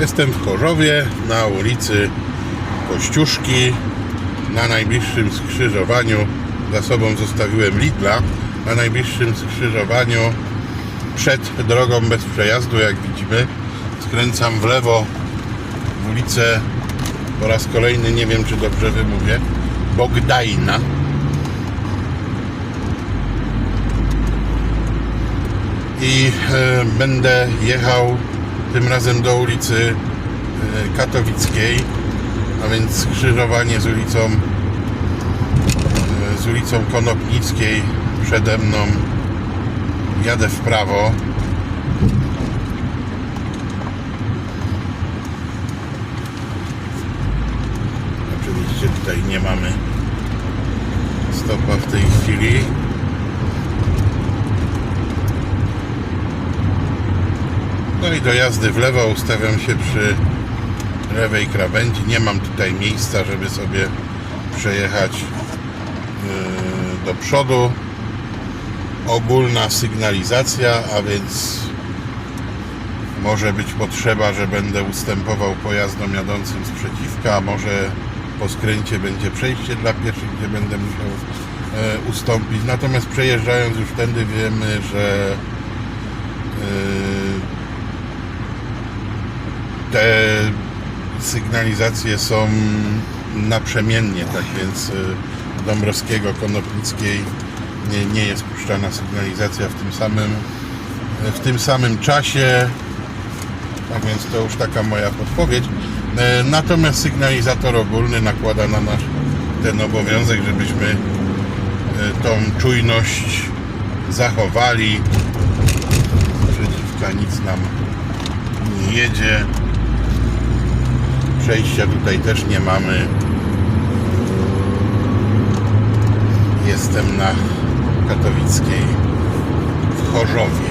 Jestem w Chorzowie na ulicy Kościuszki na najbliższym skrzyżowaniu. Za sobą zostawiłem Lidla. Na najbliższym skrzyżowaniu przed drogą bez przejazdu, jak widzimy, skręcam w lewo w ulicę po raz kolejny, nie wiem czy dobrze wymówię, Bogdajna. I e, będę jechał tym razem do ulicy e, Katowickiej, a więc skrzyżowanie z ulicą e, z ulicą Konopnickiej przede mną. Jadę w prawo. Oczywiście tutaj nie mamy stopa w tej chwili do jazdy w lewo ustawiam się przy lewej krawędzi nie mam tutaj miejsca żeby sobie przejechać yy, do przodu ogólna sygnalizacja, a więc może być potrzeba, że będę ustępował pojazdom jadącym z może po skręcie będzie przejście dla pieszych, gdzie będę musiał e, ustąpić. Natomiast przejeżdżając już tędy wiemy, że e, te sygnalizacje są naprzemiennie, tak więc e, Dąbrowskiego, Konopnickiej nie, nie jest puszczana sygnalizacja w tym samym w tym samym czasie. Tak więc to już taka moja podpowiedź. E, natomiast sygnalizator ogólny nakłada na nas ten obowiązek żebyśmy e, tą czujność zachowali. Przeciwka nic nam nie jedzie przejścia tutaj też nie mamy. Jestem na katowickiej w Chorzowie